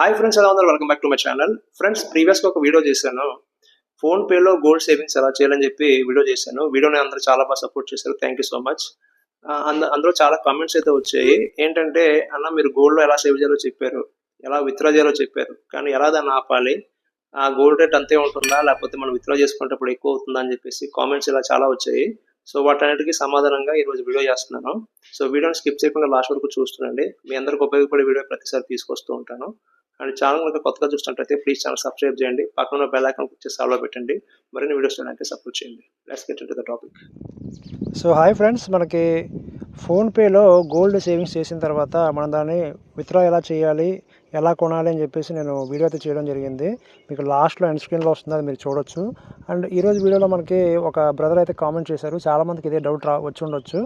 Hi friends ఎలా ఉన్నారు? Welcome back to my channel friends ప్రీవియస్గా ఒక వీడియో చేశాను. ఫోన్పేలో గోల్డ్ సేవింగ్స్ ఎలా చేయాలని చెప్పి వీడియో చేశాను. వీడియోని అందరూ చాలా బాగా సపోర్ట్ చేశారు. థ్యాంక్ యూ సో మచ్ అందులో చాలా కామెంట్స్ అయితే వచ్చాయి. ఏంటంటే అన్న మీరు గోల్డ్లో ఎలా సేవ్ చేయాలో చెప్పారు. ఎలా విత్డ్రా చేయాలో చెప్పారు. కానీ ఎలా దాన్ని ఆపాలి? ఆ గోల్డ్ రేట్ అంతే ఉంటుందా? లేకపోతే మనం విత్డ్రా చేసుకునేటప్పుడు ఎక్కువ అవుతుందా అని చెప్పేసి కామెంట్స్ ఇలా చాలా వచ్చాయి. సో వాటన్నిటికీ సమాధానంగా ఈరోజు వీడియో చేస్తున్నాను. సో వీడియోని స్కిప్ చేయకుండా లాస్ట్ వరకు చూస్తుండండి మీ అందరికి ఉపయోగపడే వీడియో ప్రతిసారి తీసుకొస్తూ ఉంటాను. అండ్ ఛానల్ కనుక కొత్తగా చూసినట్లయితే ప్లీజ్ ఛానల్ సబ్స్క్రైబ్ చేయండి. పక్కన బెల్ ఐకాన్ క్లిక్ చేసి ఆల్లో పెట్టండి. మరిన్ని వీడియోస్ చూడడానికి సపోర్ట్ చేయండి. Let's get into the topic so hi friends మనకి ఫోన్పేలో గోల్డ్ సేవింగ్స్ చేసిన తర్వాత మనం దాన్ని విత్డ్రా ఎలా చేయాలి ఎలా కొనాలి అని చెప్పేసి నేను వీడియో అయితే చేయడం జరిగింది. మీకు లాస్ట్లో ఎండ్ స్క్రీన్లో వస్తుంది అది మీరు చూడొచ్చు. అండ్ ఈరోజు వీడియోలో మనకి ఒక బ్రదర్ అయితే కామెంట్ చేశారు. చాలామందికి ఇదే డౌట్ రా వచ్చి ఉండొచ్చు.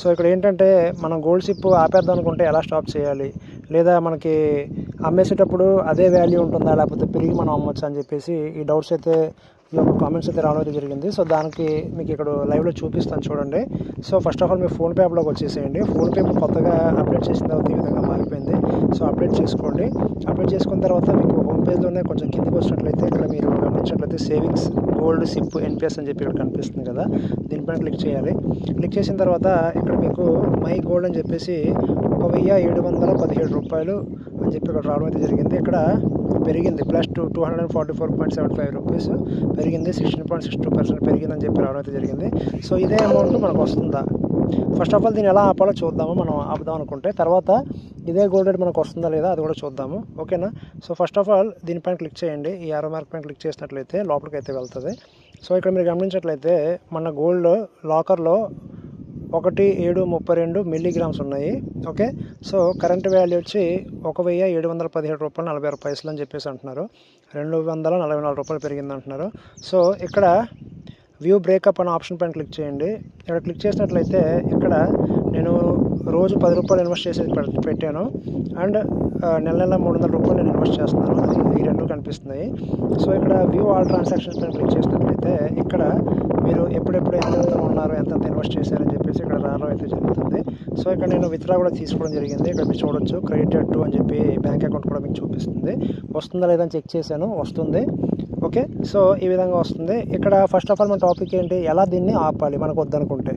సో ఇక్కడ ఏంటంటే మనం గోల్డ్ షిప్ ఆపేద్దాం అనుకుంటే ఎలా స్టాప్ చేయాలి? లేదా మనకి అమ్మేసేటప్పుడు అదే వాల్యూ ఉంటుందా? లేకపోతే పెరిగి మనం అమ్మొచ్చు అని చెప్పేసి ఈ డౌట్స్ అయితే ఈ యొక్క కామెంట్స్ అయితే రావడం అయితే జరిగింది. సో దానికి మీకు ఇక్కడ లైవ్లో చూపిస్తాను చూడండి. సో ఫస్ట్ ఆఫ్ ఆల్ మీ ఫోన్పే యాప్లోకి వచ్చేసేయండి. ఫోన్పే ఇప్పుడు కొత్తగా అప్డేట్ చేసిన తర్వాత ఈ విధంగా మారిపోయింది. సో అప్డేట్ చేసుకోండి. అప్డేట్ చేసుకున్న తర్వాత మీకు హోమ్ పేజ్లోనే కొంచెం కిందికి వచ్చినట్లయితే ఇక్కడ మీరు గమనించినట్లయితే సేవింగ్స్ గోల్డ్ సిప్ ఎన్పిఎస్ అని చెప్పి ఇక్కడ కనిపిస్తుంది కదా. దీనిపైన క్లిక్ చేయాలి. క్లిక్ చేసిన తర్వాత ఇక్కడ మీకు మై గోల్డ్ అని చెప్పేసి ఒక వెయ్యి ఏడు వందల పదిహేడు రూపాయలు అని చెప్పి ఇక్కడ రావడం అయితే జరిగింది. ఇక్కడ పెరిగింది. Plus two two hundred and forty four point seven five rupees పెరిగింది. Sixteen point six two percent పెరిగిందని చెప్పి రావడం అయితే జరిగింది. సో ఇదే అమౌంట్ మనకు వస్తుందా? ఫస్ట్ ఆఫ్ ఆల్ దీన్ని ఎలా ఆపాలో చూద్దాము. మనం ఆపుదాం అనుకుంటే తర్వాత ఇదే గోల్డ్ రేట్ మనకు వస్తుందా లేదా అది కూడా చూద్దాము. ఓకేనా సో ఫస్ట్ ఆఫ్ ఆల్ దీనిపైన క్లిక్ చేయండి. ఈ ఆరో మార్క్ పైన క్లిక్ చేసినట్లయితే లోపలికి అయితే వెళ్తుంది. సో ఇక్కడ మీరు గమనించినట్లయితే మన గోల్డ్ లాకర్లో ఒకటి ఏడు ముప్పై రెండు మిల్లీగ్రామ్స్ ఉన్నాయి. ఓకే? సో కరెంట్ వాల్యూ వచ్చి ఒక వెయ్యి ఏడు వందల పదిహేడు రూపాయలు నలభై ఆరు పైసలు అని చెప్పేసి అంటున్నారు. రెండు వందల నలభై నాలుగు రూపాయలు పెరిగింది అంటున్నారు. సో ఇక్కడ వ్యూ బ్రేకప్ అనే ఆప్షన్ పైన క్లిక్ చేయండి. ఇక్కడ క్లిక్ చేసినట్లయితే ఇక్కడ నేను రోజు పది రూపాయలు ఇన్వెస్ట్ చేసి పెట్టాను. అండ్ నెల నెల మూడు వందల రూపాయలు నేను ఇన్వెస్ట్ చేస్తున్నాను. ఈ రెండు కనిపిస్తున్నాయి. సో ఇక్కడ వ్యూ ఆల్ ట్రాన్సాక్షన్స్ పైన క్లిక్ చేసినట్లయితే ఇక్కడ మీరు ఎప్పుడెప్పుడు ఎంత ఉన్నారు ఎంత ఇన్వెస్ట్ చేశారు చెప్పేసి అయితే జరుగుతుంది. సో ఇక్కడ నేను విత్డ్రా కూడా తీసుకోవడం జరిగింది. ఇక్కడ మీరు చూడొచ్చు. క్రెడిట్ టు అని చెప్పి బ్యాంక్ అకౌంట్ కూడా మీకు చూపిస్తుంది. వస్తుందా లేదా అని చెక్ చేశాను. వస్తుంది. ఓకే? సో ఈ విధంగా వస్తుంది. ఇక్కడ ఫస్ట్ ఆఫ్ ఆల్ మన టాపిక్ ఏంటి? ఎలా దీన్ని ఆపాలి? మనకు వద్దనుకుంటే.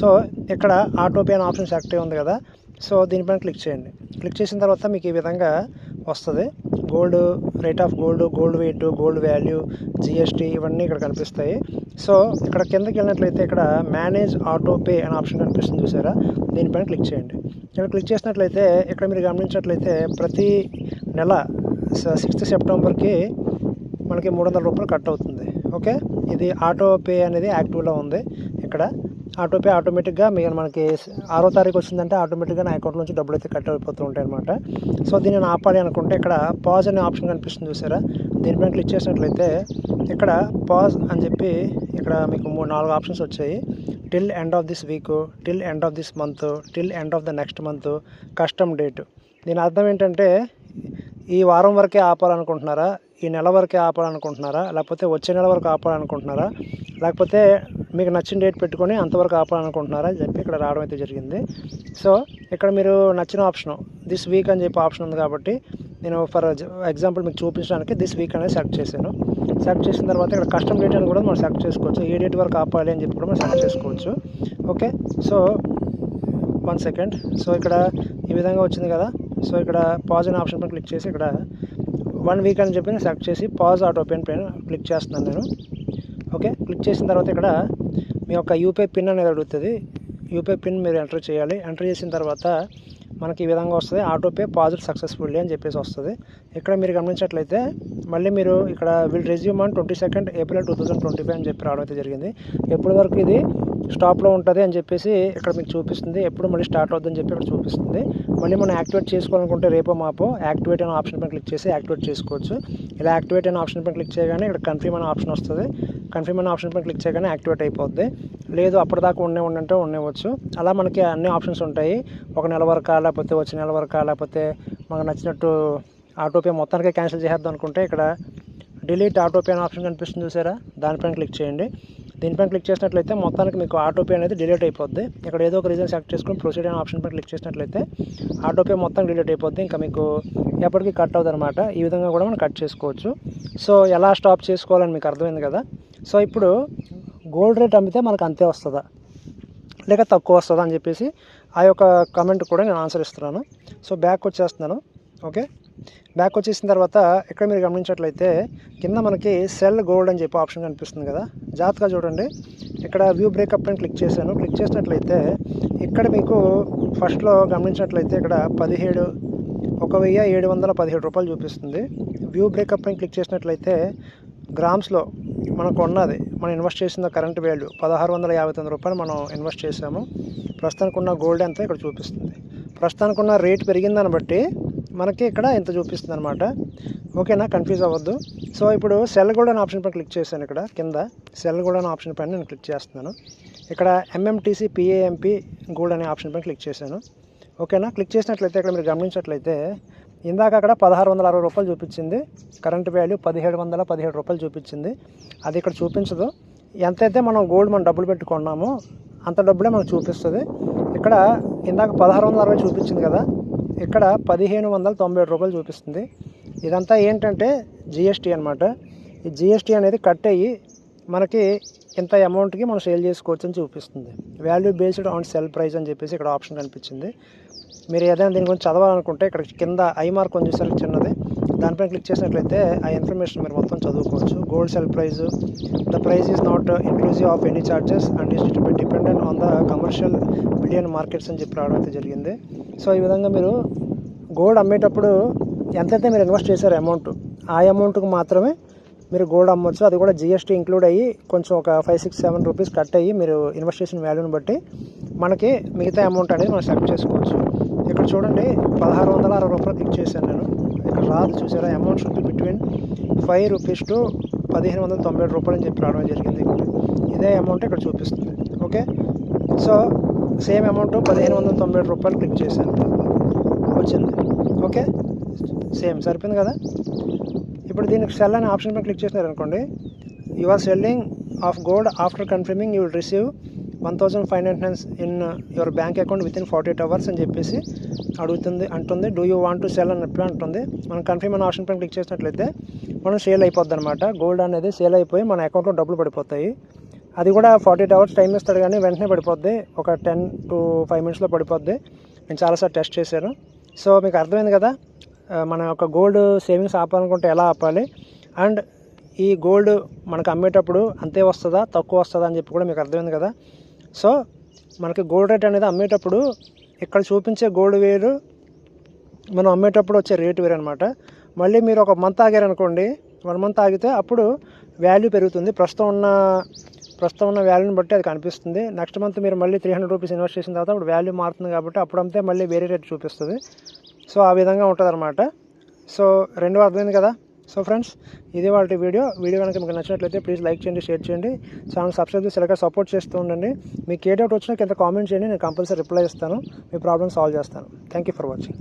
సో ఇక్కడ ఆటోపే అనే ఆప్షన్ సెలెక్ట్ ఉంది కదా. సో దీనిపైన క్లిక్ చేయండి. క్లిక్ చేసిన తర్వాత మీకు ఈ విధంగా వస్తుంది. Gold rate of gold gold weight gold value GST ఇవన్నీ ఇక్కడ కనిపిస్తాయి. సో ఇక్కడ కిందకి వెళ్ళినట్లయితే ఇక్కడ మేనేజ్ ఆటో పే అనే ఆప్షన్ కనిపిస్తుంది చూసారా? దీనిపైన క్లిక్ చేయండి. ఇక్కడ క్లిక్ చేసినట్లయితే ఇక్కడ మీరు గమనించినట్లయితే ప్రతి నెల సిక్స్త్ సెప్టెంబర్కి మనకి మూడు వందల రూపాయలు కట్ అవుతుంది. ఓకే ఇది ఆటో పే అనేది యాక్టివ్లో ఉంది. ఇక్కడ ఆటోపే ఆటోమేటిక్గా మీరు మనకి ఆరో తారీఖు వచ్చిందంటే ఆటోమేటిక్గా నా అకౌంట్ నుంచి డబ్బులు అయితే కట్ అయిపోతూ ఉంటాయి అనమాట సో దీన్ని నేను ఆపాలి అనుకుంటే ఇక్కడ పాజ్ అనే ఆప్షన్ కనిపిస్తుంది చూసారా? దీనిపైన క్లిక్ చేసినట్లయితే ఇక్కడ పాజ్ అని చెప్పి ఇక్కడ మీకు మూడు నాలుగు ఆప్షన్స్ వచ్చాయి. Till end of this week till end of this month till end of the next month custom date. దీని అర్థం ఏంటంటే ఈ వారం వరకే ఆపాలనుకుంటున్నారా? ఈ నెల వరకే ఆపాలనుకుంటున్నారా? లేకపోతే వచ్చే నెల వరకు ఆపాలనుకుంటున్నారా? లేకపోతే మీకు నచ్చిన డేట్ పెట్టుకొని అంతవరకు ఆపాలనుకుంటున్నారా అని చెప్పి ఇక్కడ రావడం అయితే జరిగింది. సో ఇక్కడ మీరు నచ్చిన ఆప్షన్ దిస్ వీక్ అని చెప్పి ఆప్షన్ ఉంది కాబట్టి నేను ఫర్ ఎగ్జాంపుల్ మీకు చూపించడానికి దిస్ వీక్ అనేది సెలెక్ట్ చేశాను. సెలెక్ట్ చేసిన తర్వాత ఇక్కడ కస్టమ్ డేట్ అని కూడా మనం సెలెక్ట్ చేసుకోవచ్చు. ఏ డేట్ వరకు ఆపాలి అని చెప్పి కూడా మనం సెలెక్ట్ చేసుకోవచ్చు. Okay so one second so ఇక్కడ ఈ విధంగా వచ్చింది కదా? సో ఇక్కడ పాజ్ అనే ఆప్షన్ పైన క్లిక్ చేసి ఇక్కడ వన్ వీక్ అని చెప్పి నేను సెలెక్ట్ చేసి పాజ్ ఆటో పెయిన్ పైన క్లిక్ చేస్తున్నాను నేను. ఓకే? క్లిక్ చేసిన తర్వాత ఇక్కడ మీ యొక్క యూపీఐ పిన్ అనేది అడుగుతుంది. యూపీఐ పిన్ మీరు ఎంటర్ చేయాలి. ఎంటర్ చేసిన తర్వాత మనకి ఈ విధంగా వస్తుంది. ఆటోపే పాజిటివ్ సక్సెస్ఫుల్లీ అని చెప్పేసి వస్తుంది. ఇక్కడ మీరు గమనించినట్లయితే మళ్ళీ మీరు ఇక్కడ will resume on twenty second April two thousand twenty five అని చెప్పి రావడం అయితే జరిగింది. ఎప్పటి వరకు ఇది స్టాప్లో ఉంటుంది అని చెప్పేసి ఇక్కడ మీకు చూపిస్తుంది. ఎప్పుడు మళ్ళీ స్టార్ట్ అవుతుందని చెప్పి ఇక్కడ చూపిస్తుంది. మళ్ళీ మనం యాక్టివేట్ చేసుకోవాలనుకుంటే రేపో మాపో యాక్టివేట్ అనే ఆప్షన్ పైన క్లిక్ చేసి యాక్టివేట్ చేసుకోవచ్చు. ఇలా యాక్టివేట్ అనే ఆప్షన్ పైన క్లిక్ చేయగానే ఇక్కడ కన్ఫర్మ్ అనే ఆప్షన్ వస్తుంది. కన్ఫర్మ్ అనే ఆప్షన్ పైన క్లిక్ చేయగానే యాక్టివేట్ అయిపోద్ది. లేదు అప్పటిదాకా ఉండే ఉండంటే ఉండవచ్చు. అలా మనకి అన్ని ఆప్షన్స్ ఉంటాయి. ఒక నెల వరకు లేకపోతే వచ్చే నెల వరకు లేకపోతే మనకు నచ్చినట్టు ఆటోపే మొత్తానికి క్యాన్సిల్ చేసేద్దాం అనుకుంటే ఇక్కడ డిలీట్ ఆటోపే అనే ఆప్షన్ కనిపిస్తుంది చూసారా? దానిపైన క్లిక్ చేయండి. దీనిపైన క్లిక్ చేసినట్లయితే మొత్తానికి మీకు ఆటోపే అనేది డిలీట్ అయిపోద్ది. ఇక్కడ ఏదో ఒక రీజన్ సెలెక్ట్ చేసుకుని ప్రొసీడ్ అనే ఆప్షన్ పైన క్లిక్ చేసినట్లయితే ఆటోపే మొత్తం డిలీట్ అయిపోద్ది. ఇంకా మీకు ఎప్పటికీ కట్ అవ్వదు అనమాట ఈ విధంగా కూడా మనం కట్ చేసుకోవచ్చు. సో ఎలా స్టాప్ చేసుకోవాలని మీకు అర్థమైంది కదా? సో ఇప్పుడు గోల్డ్ రేట్ అమ్మితే మనకు అంతే వస్తుందా? లేక తక్కువ వస్తుందా అని చెప్పేసి ఆ యొక్క కమెంట్ కూడా నేను ఆన్సర్ ఇస్తున్నాను. సో బ్యాక్ వచ్చేస్తున్నాను. ఓకే బ్యాక్ వచ్చేసిన తర్వాత ఇక్కడ మీరు గమనించినట్లయితే కింద మనకి సెల్ గోల్డ్ అని చెప్పి ఆప్షన్ కనిపిస్తుంది కదా? జాగ్రత్తగా చూడండి. ఇక్కడ వ్యూ బ్రేకప్ అని క్లిక్ చేశాను. క్లిక్ చేసినట్లయితే ఇక్కడ మీకు ఫస్ట్లో గమనించినట్లయితే ఇక్కడ పదిహేడు ఒక వెయ్యి ఏడు వందల పదిహేడు రూపాయలు చూపిస్తుంది. వ్యూ బ్రేకప్ అని క్లిక్ చేసినట్లయితే గ్రామ్స్లో మనకు ఉన్నది మనం ఇన్వెస్ట్ చేసిన కరెంట్ వాల్యూ పదహారు వందల యాభై తొమ్మిది రూపాయలు మనం ఇన్వెస్ట్ చేసాము ప్రస్తుతానికి ఉన్న గోల్డ్ ఎంత ఇక్కడ చూపిస్తుంది. ప్రస్తుతానికి ఉన్న రేట్ పెరిగిందని బట్టి మనకి ఇక్కడ ఇంత చూపిస్తుంది అనమాట ఓకేనా కన్ఫ్యూజ్ అవ్వద్దు. సో ఇప్పుడు సెల్ గోల్డ్ అనే ఆప్షన్ పైన క్లిక్ చేశాను ఇక్కడ కింద. సెల్ గోల్డ్ అనే ఆప్షన్ పైన నేను క్లిక్ చేస్తున్నాను. ఇక్కడ ఎంఎంటీసీ పిఏఎంపీ గోల్డ్ అనే ఆప్షన్ పైన క్లిక్ చేశాను. ఓకేనా క్లిక్ చేసినట్లయితే ఇక్కడ మీరు గమనించినట్లయితే ఇందాక అక్కడ పదహారు వందల అరవై రూపాయలు చూపించింది. కరెంట్ వాల్యూ పదిహేడు వందల పదిహేడు రూపాయలు చూపించింది. అది ఇక్కడ చూపించదు. ఎంతైతే మనం గోల్డ్ మనం డబ్బులు పెట్టుకున్నామో అంత డబ్బులే మనకు చూపిస్తుంది. ఇక్కడ ఇందాక పదహారు వందల అరవై చూపించింది కదా. ఇక్కడ పదిహేను వందల తొంభై ఏడు రూపాయలు చూపిస్తుంది. ఇదంతా ఏంటంటే జిఎస్టీ అనమాట ఈ జిఎస్టీ అనేది కట్ అయ్యి మనకి ఇంత అమౌంట్కి మనం సేల్ చేసుకోవచ్చు అని చూపిస్తుంది. Value based on sell price అని చెప్పేసి ఇక్కడ ఆప్షన్ కనిపించింది. మీరు ఏదైనా దీని గురించి చదవాలనుకుంటే ఇక్కడ కింద ఐ మార్క్ కొంచెం చూసారు చిన్నది. దానిపైన క్లిక్ చేసినట్లయితే ఆ ఇన్ఫర్మేషన్ మీరు మొత్తం చదువుకోవచ్చు. Gold sell price the price is not inclusive of any charges and is be dependent on the commercial bullion markets అని చెప్పి రావడం అయితే జరిగింది. సో ఈ విధంగా మీరు గోల్డ్ అమ్మేటప్పుడు ఎంతైతే మీరు ఇన్వెస్ట్ చేశారో అమౌంట్ ఆ అమౌంట్కి మాత్రమే మీరు గోల్డ్ అమ్మొచ్చు. అది కూడా జిఎస్టీ ఇంక్లూడ్ అయ్యి కొంచెం ఒక five six seven rupees cut అయ్యి మీరు ఇన్వెస్ట్ చేసిన వాల్యూని బట్టి మనకి మిగతా అమౌంట్ అనేది మనం సెలెక్ట్ చేసుకోవచ్చు. ఇక్కడ చూడండి పదహారు వందల అరవై రూపాయలు క్లిక్ చేశాను నేను. ఇక్కడ రాదు చూసారా? Amount should be between five rupees to పదిహేను వందల తొంభై ఏడు రూపాయలు అని చెప్పి రావడం జరిగింది ఇదే అమౌంట్ ఇక్కడ చూపిస్తుంది. ఓకే సో సేమ్ అమౌంట్ పదిహేను వందల తొంభై ఏడు రూపాయలు క్లిక్ చేశాను. వచ్చింది. ఓకే సేమ్ సరిపోయింది కదా? ఇప్పుడు దీనికి సెల్ అనే ఆప్షన్ పైన క్లిక్ చేసినారు అనుకోండి you are selling of gold after confirming you will receive one thousand five hundred in your bank account with in forty eight hours అని చెప్పేసి అడుగుతుంది అంటుంది do you want to sell అని అంటుంది. మనం కన్ఫర్మ్ అనే ఆప్షన్ పైన క్లిక్ చేసినట్లయితే మనం సేల్ అయిపోద్ది అనమాట గోల్డ్ అనేది సేల్ అయిపోయి మన అకౌంట్లో డబ్బులు పడిపోతాయి. అది కూడా ఫార్టీ ఎయిట్ అవర్స్ టైం ఇస్తాడు కానీ వెంటనే పడిపోద్ది. ఒక టెన్ టు ఫైవ్ మినిట్స్లో పడిపోద్ది. నేను చాలాసార్లు టెస్ట్ చేశాను. సో మీకు అర్థమైంది కదా? మన యొక్క గోల్డ్ సేవింగ్స్ ఆపాలనుకుంటే ఎలా ఆపాలి? అండ్ ఈ గోల్డ్ మనకు అమ్మేటప్పుడు అంతే వస్తుందా తక్కువ వస్తుందా అని చెప్పి కూడా మీకు అర్థమైంది కదా? సో మనకి గోల్డ్ రేట్ అనేది అమ్మేటప్పుడు ఇక్కడ చూపించే గోల్డ్ వేరు మనం అమ్మేటప్పుడు వచ్చే రేటు వేరు అనమాట మళ్ళీ మీరు ఒక మంత్ ఆగారనుకోండి వన్ మంత్ ఆగితే అప్పుడు వాల్యూ పెరుగుతుంది. ప్రస్తుతం ఉన్న ప్రస్తుతం ఉన్న వాల్యూని బట్టి అది కనిపిస్తుంది. నెక్స్ట్ మంత్ మీరు మళ్ళీ త్రీ హండ్రెడ్ రూపీస్ ఇన్వెస్ట్ చేసిన తర్వాత అప్పుడు వాల్యూ మారుతుంది కాబట్టి అప్పుడు అంతే మళ్ళీ వేరే రేట్ చూపిస్తుంది. సో ఆ విధంగా ఉంటుంది అనమాట సో రెండు అర్థమైంది కదా? సో ఫ్రెండ్స్ ఇది వాళ్ళ వీడియో. వీడియో కనుక మీకు నచ్చినట్లయితే ప్లీజ్ లైక్ చేయండి షేర్ చేయండి. ఛానల్ సబ్స్క్రైబ్ చేసి ఇలాగ సపోర్ట్ చేస్తూ ఉండండి. మీకు ఏ డౌట్ వచ్చినా కింద కామెంట్ చేయండి నేను కంపల్సరీ రిప్లై ఇస్తాను. మీ ప్రాబ్లమ్ సాల్వ్ చేస్తాను. Thank you for watching